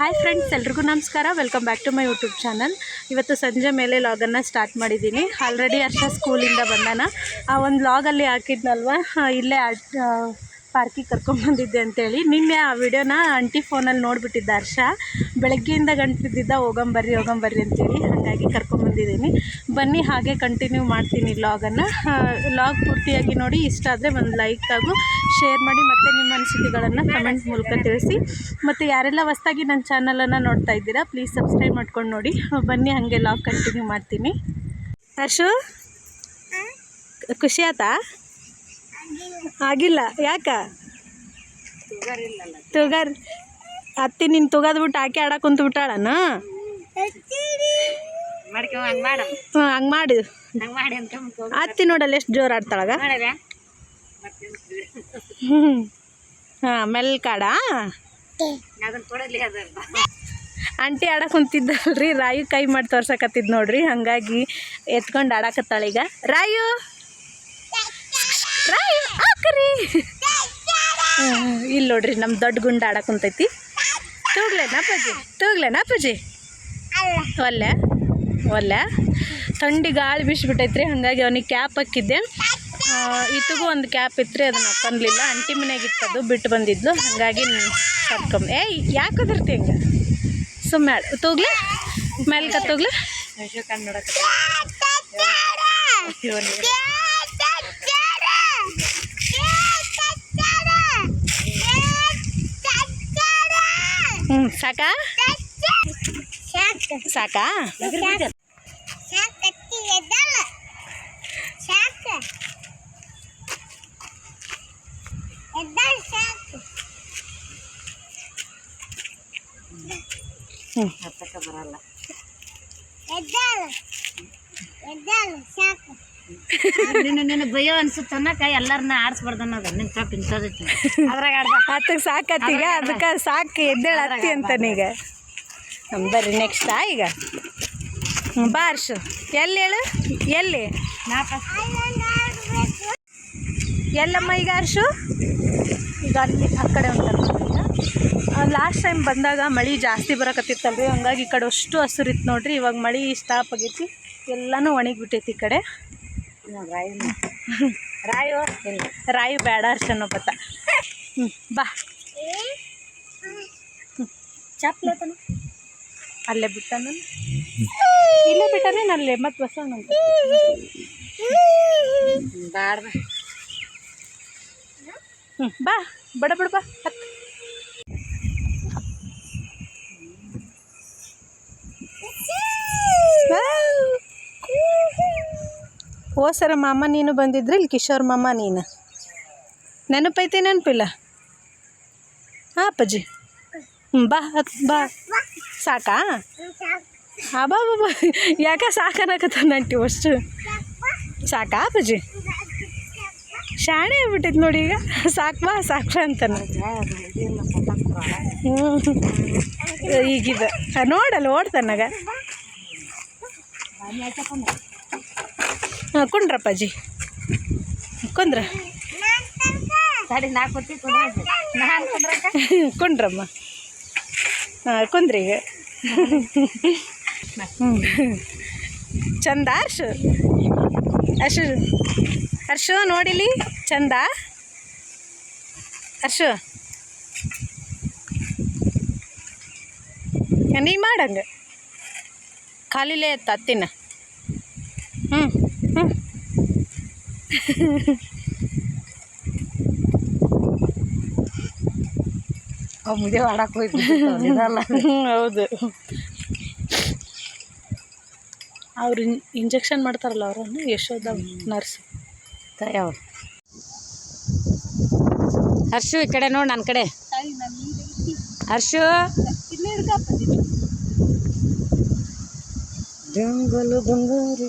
Hi friends ಎಲ್ರಿಗೂ ನಮಸ್ಕಾರ. Welcome back to my YouTube channel ಇವತ್ತು ಸಂಜೆ ಮೇಲೆ ಲಾಗನ್ನು ಸ್ಟಾರ್ಟ್ ಮಾಡಿದ್ದೀನಿ. ಆಲ್ರೆಡಿ ಹರ್ಷ ಸ್ಕೂಲಿಂದ ಬಂದಾನ. ಆ ಒಂದು ಲಾಗಲ್ಲಿ ಹಾಕಿದ್ನಲ್ವ? ಇಲ್ಲೇ ಪಾರ್ಕಿಗೆ ಕರ್ಕೊಂಬಂದಿದ್ದೆ ಅಂತೇಳಿ. ನಿನ್ನೆ ಆ ವಿಡಿಯೋನ ಆಂಟಿ ಫೋನಲ್ಲಿ ನೋಡಿಬಿಟ್ಟಿದ್ದ ಹರ್ಷ. ಬೆಳಗ್ಗೆಯಿಂದ ಗಂಟಿದ್ದಿದ್ದ ಹೋಗಂಬರ್ರಿ ಹೋಗಂಬರ್ರಿ ಅಂತೇಳಿ ಹಾಗಾಗಿ ಕರ್ಕೊಂಬಂದಿದ್ದೀನಿ ಬನ್ನಿ, ಹಾಗೆ ಕಂಟಿನ್ಯೂ ಮಾಡ್ತೀನಿ ಲಾಗನ್ನು ಲಾಗ್ ಪೂರ್ತಿಯಾಗಿ ನೋಡಿ, ಇಷ್ಟ ಆದರೆ ಒಂದು ಲೈಕ್ ಹಾಗೂ ಶೇರ್ ಮಾಡಿ ಮತ್ತು ನಿಮ್ಮ ಅನಿಸಿಕೆಗಳನ್ನು ಕಮೆಂಟ್ ಮೂಲಕ ತಿಳಿಸಿ. ಮತ್ತು ಯಾರೆಲ್ಲ ಹೊಸ್ದಾಗಿ ನನ್ನ ಚಾನಲನ್ನು ನೋಡ್ತಾ ಇದ್ದೀರಾ ಪ್ಲೀಸ್ ಸಬ್ಸ್ಕ್ರೈಬ್ ಮಾಡ್ಕೊಂಡು ನೋಡಿ. ಬನ್ನಿ ಹಾಗೆ ಲಾಗ್ ಕಂಟಿನ್ಯೂ ಮಾಡ್ತೀನಿ. ಹರ್ಷು ಖುಷಿ ಆತಾ? ಆಗಿಲ್ಲ. ಯಾಕ? ತುಗರ್ ಅತ್ತಿ ನಿನ್ನ ತುಗದ್ಬಿಟ್ಟು ಆಕೆ ಆಡಕ್ಕೆ ಕುಂತು ಬಿಟ್ಟಾಳನ ಹಂಗೆ ಮಾಡು. ಅತ್ತಿ ನೋಡಲ್ಲ ಎಷ್ಟು ಜೋರು ಆಡ್ತಾಳಗ ಮಾಡಿದೆ ಹ್ಞೂ ಹಾಂ ಮೆಲ್ಕಾಡ ಆಂಟಿ ಆಡಕ್ಕೆ ಕುಂತಿದ್ದಲ್ರಿ ರಾಯು ಕೈ ಮಾಡಿ ತೋರ್ಸಕತ್ತಿದ್ ನೋಡ್ರಿ ಹಾಗಾಗಿ ಎತ್ಕೊಂಡು ಆಡಕತ್ತಾಳೀಗ ರಾಯು! ರಾಯು ಹಾಕ್ರಿ ಇಲ್ಲಿ ನೋಡ್ರಿ ನಮ್ಮ ದೊಡ್ಡ ಗುಂಡ ಆಡಕ್ಕೆ ಕುಂತೈತಿ. ತೂಗ್ಲೇನ ಅಪ್ಪಾಜಿ ತೂಗ್ಲೇನ ಅಪ್ಪಾಜಿ ಒಲ್ಲೆ ಒಲ್ಲೆ. ಥಂಡಿ ಗಾಳಿ ಬಿಸಿಬಿಟ್ಟೈತ್ರಿ ಹಾಗಾಗಿ ಅವನಿಗೆ ಕ್ಯಾಪ್ ಹಾಕಿದ್ದೆ. ಈತಗೂ ಒಂದು ಕ್ಯಾಪ್ ಇತ್ತು ಅದನ್ನ ಹಾಕೊಂಡ್ಲಿಲ್ಲ ಅಂಟಿ ಮನೆಯಾಗಿತ್ತು ಅದು ಬಿಟ್ಟು ಬಂದಿದ್ಲು. ಹಾಗಾಗಿ ಕರ್ಕೊಂಬ ಏಯ್ ಯಾಕೆ ಅದರ್ತಿ ಹಿಂಗೆ? ಸುಮ್ಮನೆ ತೂಗ್ಲಿ. ಮೇಲೆ ತೂಗ್ಲೆ. ಕಣ್ಣು ನೋಡಕ್ಕೆ ಹ್ಞೂ ಸಾಕಾ? ಸಾಕಾ ಹ್ಞೂ ಹತ್ತಕ್ಕೆ ಬರಲ್ಲ ನಿನ್ನ ಭಯ ಅನ್ಸುತ್ತ ಅನ್ನಕ ಎಲ್ಲರನ್ನ ಆಡ್ಸ್ಬಾರ್ದು ಅನ್ನೋದು ನಿನ್ ತಪ್ಪು ಇಂಥದೈತಿ ಅದ್ರಾಗ ಆತಗೆ ಸಾಕತ್ತೀಗ ಅದಕ್ಕೆ ಸಾಕು ಎದ್ದೇಳ ಹತ್ತಿ ಅಂತಾನೀಗ ಬರ್ರಿ ನೆಕ್ಸ್ಟಾ ಈಗ. ಬಾರ್ಸು ಎಲ್ಲಿ ಹೇಳು? ಎಲ್ಲಿ? ಎಲ್ಲಮ್ಮ ಈಗ ಅರ್ಷು ಈಗ ಅಲ್ಲಿ ಆ ಕಡೆ ಉಂಟಲ್ಲ ಲಾಸ್ಟ್ ಟೈಮ್ ಬಂದಾಗ ಮಳೆ ಜಾಸ್ತಿ ಬರಕತ್ತಿತ್ತಲ್ರಿ. ಹಂಗಾಗಿ ಈ ಕಡೆ ಅಷ್ಟು ಹಸಿರಿತ್ತು ನೋಡ್ರಿ. ಇವಾಗ ಮಳೆ ಸ್ಟಾಪ್ ಆಗೈತಿ. ಎಲ್ಲನೂ ಒಣಗಿಬಿಟ್ಟೈತಿ ಈ ಕಡೆ. ರಾಯು ರಾಯು ಇಲ್ಲ ರಾಯು ಬೇಡ ಅರ್ಶನ ಬತ್ತ ಹ್ಞೂ ಬಾ ಚಪ್ಲತನ ಅಲ್ಲೇ ಬಿಟ್ಟಾನ ಇಲ್ಲೇ ಬಿಟ್ಟಾನೆ ಅಲ್ಲೇ ಮತ್ತೆ ಬಸ ಬಾಡ್ದ ಹ್ಞೂ ಬಾ ಬಡ ಬಡ ಬಾ. ಸರ ಮಾಮ, ನೀನು ಬಂದಿದ್ರಿ ಇಲ್ಲಿ ಕಿಶೋರ್ ಮಾಮ, ನೀನು. ನೆನಪೈತಿ, ನೆನಪಿಲ್ಲ? ಹಾಂ, ಅಪ್ಪಾಜಿ. ಹ್ಞೂ ಬಾ ಬಾ. ಸಾಕಾ? ಹಾಂ, ಬಾ ಬಾ ಯಾಕೆ ಸಾಕನಕತ್ತ ನಂಟಿ ಅಷ್ಟು ಸಾಕಾ, ಅಪ್ಪಾಜಿ? ಶಾಣೆ ಆಗ್ಬಿಟ್ಟೈತೆ ನೋಡಿ ಈಗ. ಸಾಕು ಬಾ ಸಾಕು ಅಂತಾನೆ. ಹ್ಞೂ ಈಗಿದ. ನೋಡಲ್ಲ ಓಡ್ತಾನಾಗ ಹಾಂ ಕುಂಡ್ರಪ್ಪಾಜಿ ಕುಂದ್ರ ಕುಂಡ್ರಮ್ಮ. ಹಾಂ ಕುಂದ್ರಿ ಹ್ಞೂ ಚಂದ ಅರ್ಶು? ಅರ್ಶು ಅರ್ಶು ನೋಡಿಲಿ? ಚಂದ? ಅರ್ಶು? ನೀ ಮಾಡಂಗ? ಖಾಲಿಲೇ ತತ್ತಿನ ಹ್ಞೂ ಹ್ಞೂ ಅವ್ ಮುದ್ದೆ ಆಡಕ್ಕೆ ಹೋಯ್ತು ಹೌದು. ಅವ್ರು ಇಂಜೆಕ್ಷನ್ ಮಾಡ್ತಾರಲ್ಲ ಅವರನ್ನು ಯಶೋದ ನರ್ಸ್ ಯಾವ ಹರ್ಷು ಈ ಕಡೆ ನೋಡು ನನ್ನ ಕಡೆ. ಹರ್ಷು. ಜಂಗಲು ಬಂಗಾರಿ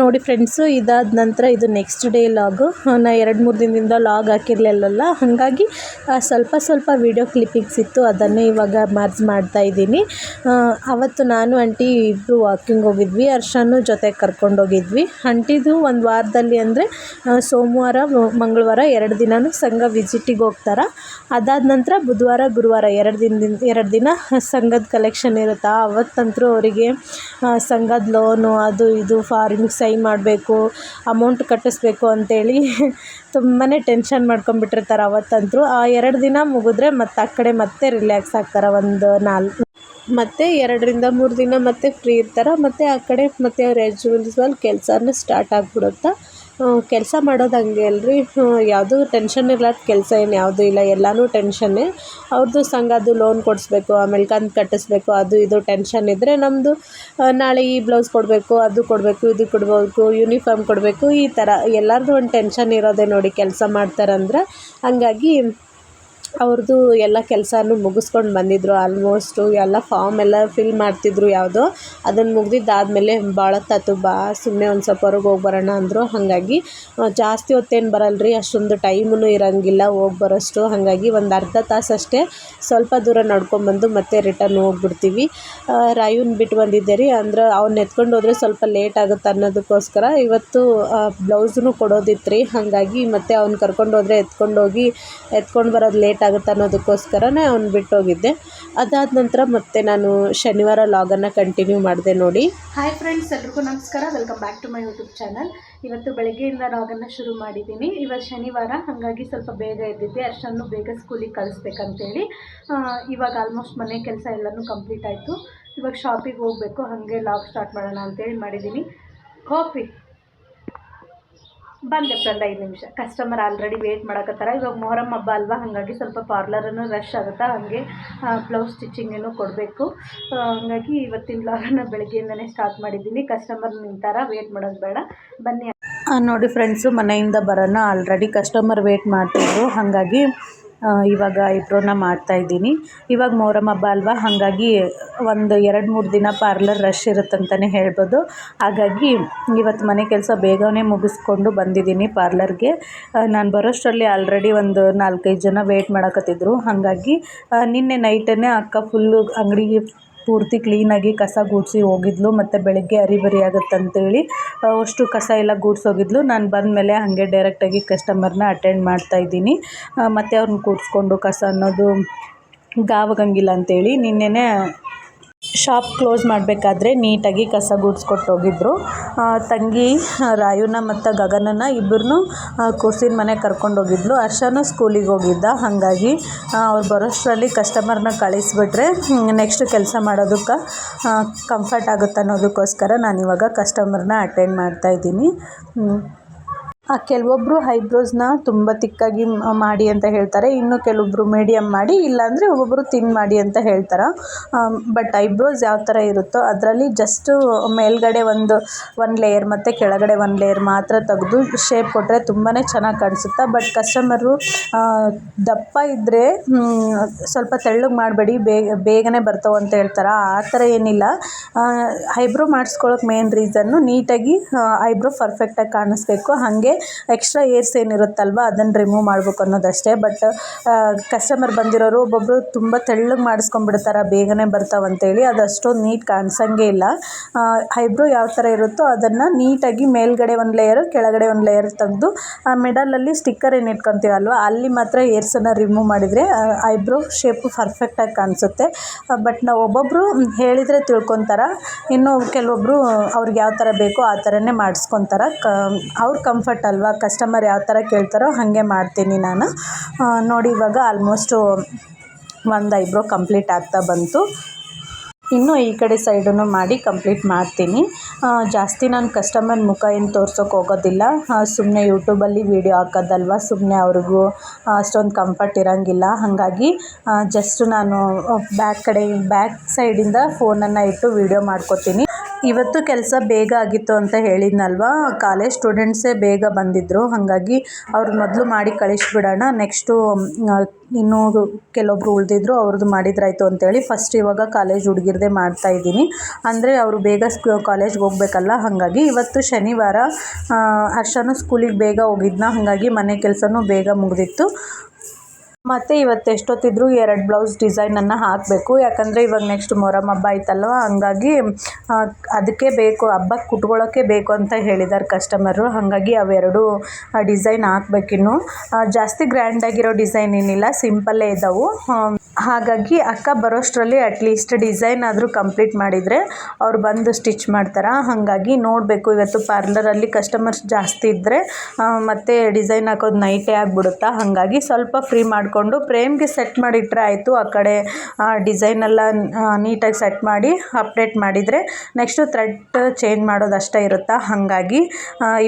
ನೋಡಿ ಫ್ರೆಂಡ್ಸು ಇದಾದ ನಂತರ ಇದು ನೆಕ್ಸ್ಟ್ ಡೇ ಲಾಗು ನಾ ಎರಡು ಮೂರು ದಿನದಿಂದ ಲಾಗ್ ಹಾಕಿರಲಿಲ್ಲಲ್ಲ, ಹಾಗಾಗಿ ಸ್ವಲ್ಪ ಸ್ವಲ್ಪ ವೀಡಿಯೋ ಕ್ಲಿಪ್ಪಿಂಗ್ಸ್ ಇತ್ತು, ಅದನ್ನೇ ಇವಾಗ ಮರ್ಜ್ ಮಾಡ್ತಾ ಇದ್ದೀನಿ. ಅವತ್ತು ನಾನು ಆಂಟಿ ಇಬ್ಬರು ವಾಕಿಂಗ್ ಹೋಗಿದ್ವಿ ಅರ್ಷನು ಜೊತೆ ಕರ್ಕೊಂಡೋಗಿದ್ವಿ ಆಂಟಿದು ಒಂದು ವಾರದಲ್ಲಿ ಅಂದರೆ ಸೋಮವಾರ, ಮಂಗಳವಾರ ಎರಡು ದಿನವೂ ಸಂಘ ವಿಸಿಟಿಗೆ ಹೋಗ್ತಾರೆ. ಅದಾದ ನಂತರ ಬುಧವಾರ, ಗುರುವಾರ ಎರಡು ದಿನದಿಂದ, ಎರಡು ದಿನ ಸಂಘದ ಕಲೆಕ್ಷನ್ ಇರುತ್ತಾ? ಅವತ್ತಂತರೂ ಅವರಿಗೆ ಸಂಘದ ಲೋನು ಅದು ಇದು ಫಾರ್ಮಿಗೆ ಸೈ ಮಾಡಬೇಕು ಅಮೌಂಟ್ ಕಟ್ಟಿಸ್ಬೇಕು ಅಂತೇಳಿ ತುಂಬಾ ಟೆನ್ಷನ್ ಮಾಡ್ಕೊಂಡ್ಬಿಟ್ಟಿರ್ತಾರೆ ಅವತ್ತಂತೂ ಆ ಎರಡು ದಿನ ಮುಗಿದ್ರೆ ಮತ್ತೆ ಆ ಕಡೆ ಮತ್ತೆ ರಿಲ್ಯಾಕ್ಸ್ ಆಗ್ತಾರೆ ಒಂದು ನಾಲ್ಕು ಮತ್ತು ಎರಡರಿಂದ ಮೂರು ದಿನ ಮತ್ತೆ ಫ್ರೀ ಇರ್ತಾರೆ, ಮತ್ತು ಆ ಕಡೆ ಮತ್ತೆ ಅವ್ರ ಆ್ಯಸ್ ಯೂಸ್ವಲ್ ಕೆಲಸನೂ ಸ್ಟಾರ್ಟ್ ಆಗಿಬಿಡುತ್ತೆ ಕೆಲಸ ಮಾಡೋದು ಹಂಗೆ ಅಲ್ರಿ. ಯಾವುದು ಟೆನ್ಷನ್ ಇರ್ಲಾರ್ದ ಕೆಲಸ ಏನು ಯಾವುದೂ ಇಲ್ಲ, ಎಲ್ಲನೂ ಟೆನ್ಷನ್ನೇ ಅವ್ರದ್ದು ಸಂಘದ್ದು ಲೋನ್ ಕೊಡಿಸ್ಬೇಕು, ಆಮೇಲೆ ಕಂತು ಕಟ್ಟಿಸ್ಬೇಕು, ಅದು ಇದು ಟೆನ್ಷನ್ ಇದ್ದರೆ ನಮ್ಮದು ನಾಳೆ ಈ ಬ್ಲೌಸ್ ಕೊಡಬೇಕು, ಅದು ಕೊಡಬೇಕು, ಇದು ಕೊಡಬೇಕು ಯೂನಿಫಾರ್ಮ್ ಕೊಡಬೇಕು, ಈ ಥರ ಎಲ್ಲರದ್ದು ಒಂದು ಟೆನ್ಷನ್ ಇರೋದೇ ನೋಡಿ ಕೆಲಸ ಮಾಡ್ತಾರಂದ್ರೆ ಹಂಗಾಗಿ ಅವ್ರದ್ದು ಎಲ್ಲ ಕೆಲಸನೂ ಮುಗಿಸ್ಕೊಂಡು ಬಂದಿದ್ದರು ಆಲ್ಮೋಸ್ಟು ಎಲ್ಲ ಫಾರ್ಮ್ ಎಲ್ಲ ಫಿಲ್ ಮಾಡ್ತಿದ್ರು ಯಾವುದೋ. ಅದನ್ನು ಮುಗ್ದಿದ್ದಾದಮೇಲೆ ಭಾಳ ಹೊತ್ತಾತು ಬಾ ಸುಮ್ಮನೆ ಒಂದು ಸ್ವಲ್ಪ ಹೊರಗೆ ಹೋಗಿ ಬರೋಣ ಅಂದರು. ಹಾಗಾಗಿ ಜಾಸ್ತಿ ಹೊತ್ತೇನು ಬರಲ್ಲ ರೀ ಅಷ್ಟೊಂದು ಟೈಮೂ ಇರೋಂಗಿಲ್ಲ ಹೋಗಿ ಬರೋಷ್ಟು. ಹಾಗಾಗಿ ಒಂದು ಅರ್ಧ ತಾಸು ಅಷ್ಟೇ ಸ್ವಲ್ಪ ದೂರ ನಡ್ಕೊಂಡ್ಬಂದು ಮತ್ತೆ ರಿಟರ್ನ್ ಹೋಗ್ಬಿಡ್ತೀವಿ. ರಾಯುನ್ ಬಿಟ್ಟು ಬಂದಿದ್ದೆ ರೀ ಅಂದ್ರೆ ಅವ್ನ ಎತ್ಕೊಂಡು ಹೋದರೆ ಸ್ವಲ್ಪ ಲೇಟ್ ಆಗುತ್ತೆ ಅನ್ನೋದಕ್ಕೋಸ್ಕರ ಇವತ್ತು ಬ್ಲೌಸೂ ಕೊಡೋದಿತ್ತು ರೀ ಹಾಗಾಗಿ ಮತ್ತೆ ಅವ್ನು ಕರ್ಕೊಂಡು ಹೋದರೆ ಎತ್ಕೊಂಡು ಹೋಗಿ, ಎತ್ಕೊಂಡು ಬರೋದು ಲೇಟ್ ಆಗುತ್ತೆ ಅನ್ನೋದಕ್ಕೋಸ್ಕರನೇ ಅವ್ನು ಬಿಟ್ಟೋಗಿದ್ದೆ. ಅದಾದ ನಂತರ ಮತ್ತೆ ನಾನು ಶನಿವಾರ ಲಾಗನ್ನು ಕಂಟಿನ್ಯೂ ಮಾಡಿದೆ ನೋಡಿ. ಹಾಯ್ ಫ್ರೆಂಡ್ಸ್ ಎಲ್ರಿಗೂ ನಮಸ್ಕಾರ. Welcome back to my YouTube channel ಇವತ್ತು ಬೆಳಗ್ಗೆಯಿಂದ ಲಾಗನ್ನು ಶುರು ಮಾಡಿದ್ದೀನಿ. ಇವತ್ತು ಶನಿವಾರ, ಹಾಗಾಗಿ ಸ್ವಲ್ಪ ಬೇಗ ಎದ್ದಿದ್ದೆ. ಅಷ್ಟನ್ನು ಬೇಗ ಸ್ಕೂಲಿಗೆ ಕಳಿಸ್ಬೇಕಂತೇಳಿ. ಇವಾಗ ಆಲ್ಮೋಸ್ಟ್ ಮನೆ ಕೆಲಸ ಎಲ್ಲನೂ ಕಂಪ್ಲೀಟ್ ಆಯಿತು. ಇವಾಗ ಶಾಪಿಗೆ ಹೋಗಬೇಕು, ಹಾಗೆ ಲಾಗ್ ಸ್ಟಾರ್ಟ್ ಮಾಡೋಣ ಅಂತೇಳಿ ಮಾಡಿದ್ದೀನಿ. ಕಾಫಿ ಬಂದೆ ಫ್ರೆಂಡ್ ಐದು ನಿಮಿಷ. ಕಸ್ಟಮರ್ ಆಲ್ರೆಡಿ ವೇಟ್ ಮಾಡಕತ್ತಾರ. ಇವಾಗ ಮೊಹರಂ ಹಬ್ಬ ಅಲ್ವಾ? ಹಾಗಾಗಿ ಸ್ವಲ್ಪ ಪಾರ್ಲರನ್ನು ರಶ್ ಆಗುತ್ತಾ? ಹಾಗೆ ಬ್ಲೌಸ್ ಸ್ಟಿಚಿಂಗೇನು ಕೊಡಬೇಕು. ಹಾಗಾಗಿ ಇವತ್ತಿನ ಬ್ಲಾಗನ್ನ ಬೆಳಗ್ಗೆಯಿಂದನೇ ಸ್ಟಾರ್ಟ್ ಮಾಡಿದ್ದೀನಿ. ಕಸ್ಟಮರ್ ನಿಂತಾರ ವೇಟ್ ಮಾಡೋದು ಬೇಡ. ಬನ್ನಿ. ನೋಡಿ ಫ್ರೆಂಡ್ಸು ಮನೆಯಿಂದ ಬರೋಣ. ಆಲ್ರೆಡಿ ಕಸ್ಟಮರ್ ವೇಟ್ ಮಾಡ್ತಿದ್ರು. ಹಾಗಾಗಿ ಇವಾಗ ಐಬ್ರೋನ ಮಾಡ್ತಾಯಿದ್ದೀನಿ ಇವಾಗ ಮೊಹರಂ ಹಬ್ಬ ಅಲ್ವಾ? ಹಾಗಾಗಿ ಒಂದು ಎರಡು ಮೂರು ದಿನ ಪಾರ್ಲರ್ ರಶ್ ಇರುತ್ತಂತಲೇ ಹೇಳ್ಬೋದು. ಹಾಗಾಗಿ ಇವತ್ತು ಮನೆ ಕೆಲಸ ಬೇಗನೆ ಮುಗಿಸ್ಕೊಂಡು ಬಂದಿದ್ದೀನಿ ಪಾರ್ಲರ್ಗೆ ನಾನು ಬರೋಷ್ಟರಲ್ಲಿ ಆಲ್ರೆಡಿ ಒಂದು ನಾಲ್ಕೈದು ಜನ ವೇಟ್ ಮಾಡಕತ್ತಿದ್ರು. ಹಾಗಾಗಿ ನಿನ್ನೆ ನೈಟನ್ನೇ ಅಕ್ಕ ಫುಲ್ಲು ಅಂಗಡಿಗೆ ಪೂರ್ತಿ ಕ್ಲೀನಾಗಿ ಕಸ ಗುಡಿಸಿ ಹೋಗಿದ್ಲು, ಮತ್ತು ಬೆಳಗ್ಗೆ ಅರಿಬರಿ ಹೇಳಿ ಅಷ್ಟು ಕಸ ಎಲ್ಲ ಗುಡ್ಸೋಗಿದ್ಲು ನಾನು ಬಂದಮೇಲೆ ಹಾಗೆ ಡೈರೆಕ್ಟಾಗಿ ಕಸ್ಟಮರ್ನ ಅಟೆಂಡ್ ಮಾಡ್ತಾಯಿದ್ದೀನಿ ಮತ್ತು ಅವ್ರನ್ನ ಕೂರಿಸ್ಕೊಂಡು ಕಸ ಅನ್ನೋದು ಗಾವಗಂಗಿಲ್ಲ ಅಂತೇಳಿ ನಿನ್ನೆನೇ ಶಾಪ್ ಕ್ಲೋಸ್ ಮಾಡಬೇಕಾದ್ರೆ ನೀಟಾಗಿ ಕಸ ಗುಡಿಸ್ಕೊಟ್ಟು ಹೋಗಿದ್ರು ತಂಗಿ, ರಾಯುನ ಮತ್ತು ಗಗನನ ಇಬ್ಬರನ್ನೂ ಕೂರ್ಸಿನ ಮನೆ ಕರ್ಕೊಂಡು ಹೋಗಿದ್ಲು ಹರ್ಷನೂ ಸ್ಕೂಲಿಗೆ ಹೋಗಿದ್ದ. ಹಾಗಾಗಿ ಅವ್ರು ಬರೋಷ್ಟರಲ್ಲಿ ಕಸ್ಟಮರ್ನ ಕಳಿಸ್ಬಿಟ್ರೆ ನೆಕ್ಸ್ಟ್ ಕೆಲಸ ಮಾಡೋದಕ್ಕೆ ಕಂಫರ್ಟ್ ಆಗುತ್ತೆ ಅನ್ನೋದಕ್ಕೋಸ್ಕರ ನಾನು ಇವಾಗ ಕಸ್ಟಮರ್ನ ಅಟೆಂಡ್ ಮಾಡ್ತಾಯಿದ್ದೀನಿ ಕೆಲವೊಬ್ಬರು ಐಬ್ರೋಸ್ನ ತುಂಬ ತಿಕ್ಕಾಗಿ ಮಾಡಿ ಅಂತ ಹೇಳ್ತಾರೆ. ಇನ್ನು ಕೆಲವೊಬ್ಬರು ಮೀಡಿಯಮ್ ಮಾಡಿ, ಇಲ್ಲಾಂದರೆ ಒಬ್ಬೊಬ್ಬರು ತಿನ್ ಮಾಡಿ ಅಂತ ಹೇಳ್ತಾರೆ. ಬಟ್ ಐಬ್ರೋಸ್ ಯಾವ ಥರ ಇರುತ್ತೋ ಅದರಲ್ಲಿ ಜಸ್ಟು ಮೇಲ್ಗಡೆ ಒಂದು ಒಂದು ಲೇಯರ್ ಮತ್ತು ಕೆಳಗಡೆ ಒಂದು ಲೇಯರ್ ಮಾತ್ರ ತೆಗೆದು ಶೇಪ್ ಕೊಟ್ಟರೆ ತುಂಬಾ ಚೆನ್ನಾಗಿ ಕಾಣಿಸುತ್ತೆ. ಬಟ್ ಕಸ್ಟಮರು ದಪ್ಪ ಇದ್ದರೆ ಸ್ವಲ್ಪ ತೆಳ್ಳಗೆ ಮಾಡಬೇಡಿ ಬೇಗ ಬೇಗನೆ ಬರ್ತಾವೆ ಅಂತ ಹೇಳ್ತಾರೆ. ಆ ಥರ ಏನಿಲ್ಲ. ಐಬ್ರೋ ಮಾಡಿಸ್ಕೊಳ್ಳೋಕೆ ಮೇನ್ ರೀಸನ್ನು ನೀಟಾಗಿ ಐಬ್ರೋ ಪರ್ಫೆಕ್ಟಾಗಿ ಕಾಣಿಸ್ಬೇಕು. ಹಾಗೆ ಎಕ್ಸ್ಟ್ರಾ ಏರ್ಸ್ ಏನಿರುತ್ತಲ್ವ, ಅದನ್ನು ರಿಮೂವ್ ಮಾಡ್ಬೇಕು ಅನ್ನೋದಷ್ಟೇ. ಬಟ್ ಕಸ್ಟಮರ್ ಬಂದಿರೋರು ಒಬ್ಬೊಬ್ಬರು ತುಂಬ ತೆಳ್ಳಗೆ ಮಾಡಿಸ್ಕೊಂಡ್ಬಿಡ್ತಾರೆ, ಬೇಗನೆ ಬರ್ತಾವಂತೇಳಿ ಅದು ಅಷ್ಟೊಂದು ನೀಟ್ ಕಾಣಿಸಂಗೇ ಇಲ್ಲ. ಐಬ್ರೋ ಯಾವ ಥರ ಇರುತ್ತೋ ಅದನ್ನು ನೀಟಾಗಿ ಮೇಲ್ಗಡೆ ಒಂದು ಲೇಯರು ಕೆಳಗಡೆ ಒಂದು ಲೇಯರ್ ತೆಗೆದು, ಆ, ಮಿಡಲಲ್ಲಿ ಸ್ಟಿಕ್ಕರ್ ಏನು ಇಟ್ಕೊತೀವಲ್ವ ಅಲ್ಲಿ ಮಾತ್ರ ಏರ್ಸನ್ನು ರಿಮೂವ್ ಮಾಡಿದರೆ ಐಬ್ರೋ ಶೇಪು ಪರ್ಫೆಕ್ಟಾಗಿ ಕಾಣಿಸುತ್ತೆ. ಬಟ್ ನಾವು ಒಬ್ಬೊಬ್ಬರು ಹೇಳಿದರೆ ತಿಳ್ಕೊತಾರೆ, ಇನ್ನು ಕೆಲವೊಬ್ಬರು ಅವ್ರಿಗೆ ಯಾವ ಥರ ಬೇಕೋ ಆ ಥರನೇ ಮಾಡಿಸ್ಕೊತಾರೆ. ಕ, ಅವ್ರ ಕಂಫರ್ಟ್ ಅಲ್ವಾ? ಕಸ್ಟಮರ್ ಯಾವ ಥರ ಕೇಳ್ತಾರೋ ಹಾಗೆ ಮಾಡ್ತೀನಿ ನಾನು. ನೋಡಿ ಇವಾಗ ಆಲ್ಮೋಸ್ಟು ಒಂದು ಐಬ್ರೋ ಕಂಪ್ಲೀಟ್ ಆಗ್ತಾ ಬಂತು. ಇನ್ನು ಈ ಕಡೆ ಸೈಡನ್ನು ಮಾಡಿ ಕಂಪ್ಲೀಟ್ ಮಾಡ್ತೀನಿ. ಜಾಸ್ತಿ ನಾನು ಕಸ್ಟಮರ್ ಮುಖ ಏನು ತೋರ್ಸೋಕೆ ಹೋಗೋದಿಲ್ಲ. ಸುಮ್ಮನೆ ಯೂಟ್ಯೂಬಲ್ಲಿ ವೀಡಿಯೋ ಹಾಕೋದಲ್ವ? ಸುಮ್ಮನೆ ಅವ್ರಿಗೂ ಅಷ್ಟೊಂದು ಕಂಫರ್ಟ್ ಇರೋಂಗಿಲ್ಲ. ಹಾಗಾಗಿ ಜಸ್ಟ್ ನಾನು ಬ್ಯಾಕ್ ಕಡೆ ಬ್ಯಾಕ್ ಸೈಡಿಂದ ಫೋನನ್ನು ಇಟ್ಟು ವೀಡಿಯೋ ಮಾಡ್ಕೋತೀನಿ. ಇವತ್ತು ಕೆಲಸ ಬೇಗ ಆಗಿತ್ತು ಅಂತ ಹೇಳಿದ್ನಲ್ವ? ಕಾಲೇಜ್ ಸ್ಟೂಡೆಂಟ್ಸೇ ಬೇಗ ಬಂದಿದ್ದರು ಹಾಗಾಗಿ ಅವ್ರು ಮೊದಲು ಮಾಡಿ ಕಳಿಸ್ಬಿಡೋಣ. ನೆಕ್ಸ್ಟು ಇನ್ನೂ ಕೆಲವೊಬ್ರು ಉಳಿದಿದ್ರು, ಅವ್ರದ್ದು ಮಾಡಿದ್ರಾಯ್ತು ಅಂತೇಳಿ ಫಸ್ಟ್ ಇವಾಗ ಕಾಲೇಜ್ ಹುಡ್ಗಿರದೇ ಮಾಡ್ತಾ ಇದ್ದೀನಿ. ಅಂದರೆ ಅವರು ಬೇಗ ಕಾಲೇಜ್ಗೆ ಹೋಗ್ಬೇಕಲ್ಲ? ಹಾಗಾಗಿ ಇವತ್ತು ಶನಿವಾರ ಹರ್ಷನೂ ಸ್ಕೂಲಿಗೆ ಬೇಗ ಹೋಗಿದ್ನ. ಹಾಗಾಗಿ ಮನೆ ಕೆಲಸನೂ ಬೇಗ ಮುಗಿದಿತ್ತು. ಮತ್ತು ಇವತ್ತು ಎಷ್ಟೊತ್ತಿದ್ರು ಎರಡು ಬ್ಲೌಸ್ ಡಿಸೈನನ್ನು ಹಾಕಬೇಕು. ಯಾಕಂದರೆ ಇವಾಗ ನೆಕ್ಸ್ಟ್ ಮೊಹರಮ್ ಹಬ್ಬ ಆಯ್ತಲ್ವ ಹಂಗಾಗಿ ಅದಕ್ಕೆ ಬೇಕು, ಹಬ್ಬಕ್ಕೆ ಕುಟ್ಕೊಳ್ಳೋಕ್ಕೆ ಬೇಕು ಅಂತ ಹೇಳಿದ್ದಾರೆ ಕಸ್ಟಮರು ಹಾಗಾಗಿ ಅವೆರಡು ಡಿಸೈನ್ ಹಾಕ್ಬೇಕಿನ್ನು. ಜಾಸ್ತಿ ಗ್ರ್ಯಾಂಡಾಗಿರೋ ಡಿಸೈನ್ ಏನಿಲ್ಲ ಸಿಂಪಲ್ಲೇ ಇದ್ದಾವೆ ಹಾಗಾಗಿ ಅಕ್ಕ ಬರೋಷ್ಟರಲ್ಲಿ ಅಟ್ಲೀಸ್ಟ್ ಡಿಸೈನ್ ಆದರೂ ಕಂಪ್ಲೀಟ್ ಮಾಡಿದರೆ ಅವ್ರು ಬಂದು ಸ್ಟಿಚ್ ಮಾಡ್ತಾರೆ. ಹಾಗಾಗಿ ನೋಡಬೇಕು, ಇವತ್ತು ಪಾರ್ಲರಲ್ಲಿ ಕಸ್ಟಮರ್ಸ್ ಜಾಸ್ತಿ ಇದ್ದರೆ ಮತ್ತು ಡಿಸೈನ್ ಹಾಕೋದು ನೈಟೇ ಆಗಿಬಿಡುತ್ತಾ? ಹಾಗಾಗಿ ಸ್ವಲ್ಪ ಫ್ರೀ ಮಾಡಿಕೊಂಡು ಫ್ರೇಮ್ಗೆ ಸೆಟ್ ಮಾಡಿಟ್ರೆ ಆಯಿತು. ಆ ಕಡೆ ಡಿಸೈನೆಲ್ಲ ನೀಟಾಗಿ ಸೆಟ್ ಮಾಡಿ ಅಪ್ಡೇಟ್ ಮಾಡಿದರೆ ನೆಕ್ಸ್ಟು ಥ್ರೆಡ್ ಚೇಂಜ್ ಮಾಡೋದು ಅಷ್ಟೇ ಇರುತ್ತಾ? ಹಾಗಾಗಿ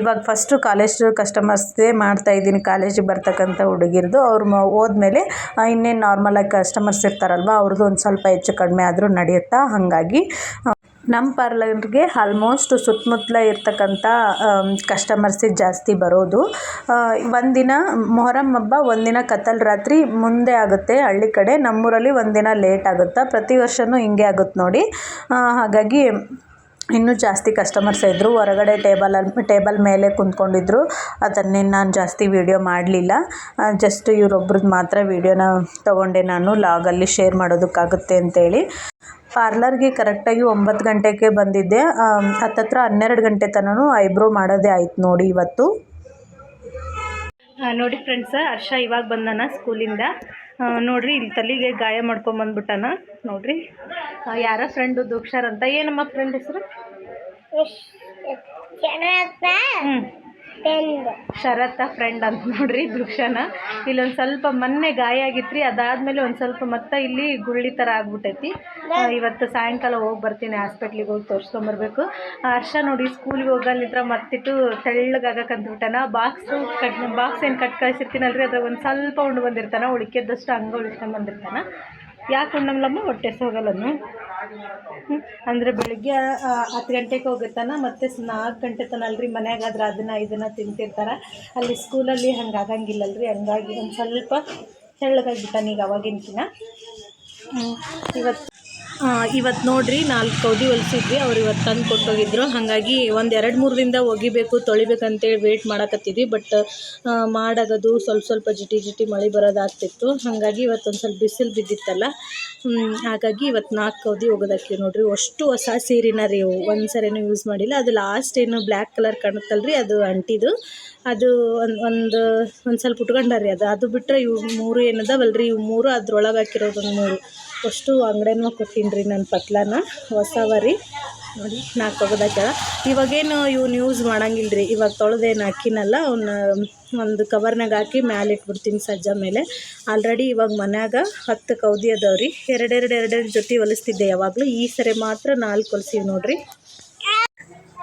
ಇವಾಗ ಫಸ್ಟು ಕಾಲೇಜ್ ಕಸ್ಟಮರ್ಸ್ದೇ ಮಾಡ್ತಾಯಿದ್ದೀನಿ ಕಾಲೇಜಿಗೆ ಬರ್ತಕ್ಕಂಥ ಹುಡುಗಿರ್ದು. ಅವ್ರು ಹೋದ್ಮೇಲೆ ಇನ್ನೇನು ನಾರ್ಮಲಾಗಿ ಕಸ್ಟಮರ್ಸ್ ಇರ್ತಾರಲ್ವ, ಅವ್ರದ್ದು ಒಂದು ಸ್ವಲ್ಪ ಹೆಚ್ಚು ಕಡಿಮೆ ಆದರೂ ನಡೆಯುತ್ತಾ? ಹಾಗಾಗಿ ನಮ್ಮ ಪಾರ್ಲರ್ಗೆ ಆಲ್ಮೋಸ್ಟ್ ಸುತ್ತಮುತ್ತಲ ಇರ್ತಕ್ಕಂಥ ಕಸ್ಟಮರ್ಸೇ ಜಾಸ್ತಿ ಬರೋದು. ಒಂದಿನ ಮೊಹರಂ ಹಬ್ಬ, ಒಂದಿನ ಕತ್ತಲ್ ರಾತ್ರಿ ಮುಂದೆ ಆಗುತ್ತೆ. ಹಳ್ಳಿ ಕಡೆ ನಮ್ಮೂರಲ್ಲಿ ಒಂದಿನ ಲೇಟ್ ಆಗುತ್ತೆ? ಪ್ರತಿ ವರ್ಷವೂ ಹಿಂಗೆ ಆಗುತ್ತೆ ನೋಡಿ. ಹಾಗಾಗಿ ಇನ್ನೂ ಜಾಸ್ತಿ ಕಸ್ಟಮರ್ಸ್ ಇದ್ದರು ಹೊರಗಡೆ ಟೇಬಲಲ್ಲಿ ಟೇಬಲ್ ಮೇಲೆ ಕುಂತ್ಕೊಂಡಿದ್ರು. ಅದನ್ನೇನು ನಾನು ಜಾಸ್ತಿ ವೀಡಿಯೋ ಮಾಡಲಿಲ್ಲ. ಜಸ್ಟ್ ಇವರೊಬ್ರದ್ದು ಮಾತ್ರ ವೀಡಿಯೋನ ತೊಗೊಂಡೆ ನಾನು ಲಾಗಲ್ಲಿ ಶೇರ್ ಮಾಡೋದಕ್ಕಾಗುತ್ತೆ ಅಂತೇಳಿ. ಪಾರ್ಲರ್ಗೆ ಕರೆಕ್ಟಾಗಿ ಒಂಬತ್ತು ಗಂಟೆಗೆ ಬಂದಿದ್ದೆ. ಹತ್ತತ್ರ ಹನ್ನೆರಡು ಗಂಟೆ ತನೂ ಐಬ್ರೋ ಮಾಡೋದೇ ಆಯ್ತು ನೋಡಿ ಇವತ್ತು. ನೋಡಿ ಫ್ರೆಂಡ್ಸ್ ಹರ್ಷ ಇವಾಗ ಬಂದಾನ ಸ್ಕೂಲಿಂದ ನೋಡ್ರಿ ಇಲ್ಲಿ ತಲೆಗೆ ಗಾಯ ಮಾಡ್ಕೊಂಬಂದ್ಬಿಟ್ಟಾನ ನೋಡ್ರಿ. ಯಾರ ಫ್ರೆಂಡು ದೂಕ್ಷಾರ್ ಅಂತ. ಏನಮ್ಮ ಫ್ರೆಂಡ್ ಹೆಸರು? ಹ್ಞೂ ಶರತ್ತ ಫ್ರೆಂಡ್ ಅಂತ ನೋಡ್ರಿ ದೃಕ್ಷನ. ಇಲ್ಲೊಂದು ಸ್ವಲ್ಪ ಮೊನ್ನೆ ಗಾಯ ಆಗಿತ್ರಿ, ಅದಾದ್ಮೇಲೆ ಒಂದು ಸ್ವಲ್ಪ ಮತ್ತೆ ಇಲ್ಲಿ ಗುಳ್ಳಿ ತರ ಆಗ್ಬಿಟ್ಟೈತಿ ಇವತ್ತು ಸಾಯಂಕಾಲ ಹೋಗಿ ಬರ್ತೀನಿ ಹಾಸ್ಪಿಟ್ಲಿಗೆ ಹೋಗಿ ತೋರಿಸ್ಕೊಂಬರ್ಬೇಕು ಹರ್ಷ ನೋಡಿ ಸ್ಕೂಲ್ಗೆ ಹೋಗಲ್ಲಿದ್ರ ಮತ್ತಿಟ್ಟು ತೆಳ್ಳಗಾಗಕ್ಕಂದ್ಬಿಟ್ಟಾನ ಬಾಕ್ಸ್ ಕಟ್ ಬಾಕ್ಸ್ ಏನು ಕಟ್ ಕಳ್ಸಿರ್ತೀನಲ್ರಿ, ಅದ್ರಾಗ ಒಂದ್ ಸ್ವಲ್ಪ ಉಂಡು ಬಂದಿರ್ತಾನ ಉಳಿಕೆದಷ್ಟು ಹಂಗೆ ಉಳಿಸ್ಕೊಂಡು ಬಂದಿರ್ತಾನ. ಯಾಕೆ ಉಣ್ಣಲ್ಲಮ್ಮ ಹೊಟ್ಟೆ ಹೋಗಲ್ಲನು ಅಂದರೆ ಬೆಳಿಗ್ಗೆ ಹತ್ತು ಗಂಟೆಗೆ ಹೋಗುತ್ತಾನ, ಮತ್ತು ನಾಲ್ಕು ಗಂಟೆ ತನ ಅಲ್ರಿ ಮನೆಯಾಗಾದ್ರೆ ಅದನ್ನು ಇದನ್ನು ತಿಂತಿರ್ತಾರೆ. ಅಲ್ಲಿ ಸ್ಕೂಲಲ್ಲಿ ಹಂಗೆ ಆಗಂಗಿಲ್ಲಲ್ರಿ, ಹಂಗಾಗಿ ಒಂದು ಸ್ವಲ್ಪ ತೆಳ್ಳಗಾಗಿಬಿಟ್ಟಾನೀಗ ಈಗ ಅವಾಗಿನ್ಕಿನ ಇವತ್ತು ಇವತ್ತು ನೋಡ್ರಿ, ನಾಲ್ಕು ಕೌದಿ ಹೊಲಿಸಿದ್ವಿ. ಅವ್ರು ಇವತ್ತು ತಂದು ಕೊಟ್ಟೋಗಿದ್ರು. ಹಾಗಾಗಿ ಒಂದು ಎರಡು ಮೂರು ದಿನದ ಒಗಿಬೇಕು, ತೊಳಿಬೇಕಂತೇಳಿ ವೇಟ್ ಮಾಡಕತ್ತಿದ್ವಿ. ಬಟ್ ಮಾಡಾಗದು ಸ್ವಲ್ಪ ಸ್ವಲ್ಪ ಜಿಟಿ ಜಿಟಿ ಮಳೆ ಬರೋದಾಗ್ತಿತ್ತು. ಹಾಗಾಗಿ ಇವತ್ತು ಒಂದು ಸ್ವಲ್ಪ ಬಿಸಿಲು ಬಿದ್ದಿತ್ತಲ್ಲ. ಹಾಗಾಗಿ ಇವತ್ತು ನಾಲ್ಕು ಕೌದಿ ಹೋಗೋದಕ್ಕೆ ನೋಡ್ರಿ. ಅಷ್ಟು ಹೊಸ ಸೀರೆನ ರೀ ಒಂದು ಸರಿನೂ ಯೂಸ್ ಮಾಡಿಲ್ಲ. ಅದು ಲಾಸ್ಟ್ ಏನು ಬ್ಲ್ಯಾಕ್ ಕಲರ್ ಕಾಣುತ್ತಲ್ರಿ, ಅದು ಅಂಟಿದು. ಅದು ಒಂದು ಒಂದು ಒಂದು ಸ್ವಲ್ಪ ಉಟ್ಕೊಂಡಾರಿ ಅದು. ಅದು ಬಿಟ್ಟರೆ ಇವು ಮೂರು ಏನದವಲ್ರಿ? ಇವು ಮೂರು ಅದ್ರೊಳಗೆ ಹಾಕಿರೋದು ಮೂರು. ಅಷ್ಟು ಅಂಗಡಿನೂ ಕೊಟ್ಟೀನಿ ರೀ ನನ್ನ ಪತ್ಲಾನ, ಹೊಸವರಿ. ನೋಡಿ ನಾಲ್ಕು ಒಗದಾಕ್ಯಾಳ ಇವಾಗೇನು ಇವ್ನ ಯೂಸ್ ಮಾಡಂಗಿಲ್ಲ ರೀ ಇವಾಗ ತೊಳೆದೇನು ಹಾಕಿನಲ್ಲ ಅವನ್ನ ಒಂದು ಕವರ್ನಾಗ ಹಾಕಿ ಮ್ಯಾಲೆ ಇಟ್ಬಿಡ್ತೀನಿ ಸಜ್ಜ ಮೇಲೆ. ಆಲ್ರೆಡಿ ಇವಾಗ ಮನ್ಯಾಗ ಹತ್ತು ಕೌದಿ ಅದಾವ್ರಿ. ಎರಡೆರಡು ಎರಡೆರಡು ಜೊತೆ ಹೊಲಿಸ್ತಿದ್ದೆ ಯಾವಾಗಲೂ. ಈ ಸರಿ ಮಾತ್ರ ನಾಲ್ಕು ಹೊಲಿಸಿವಿ ನೋಡ್ರಿ.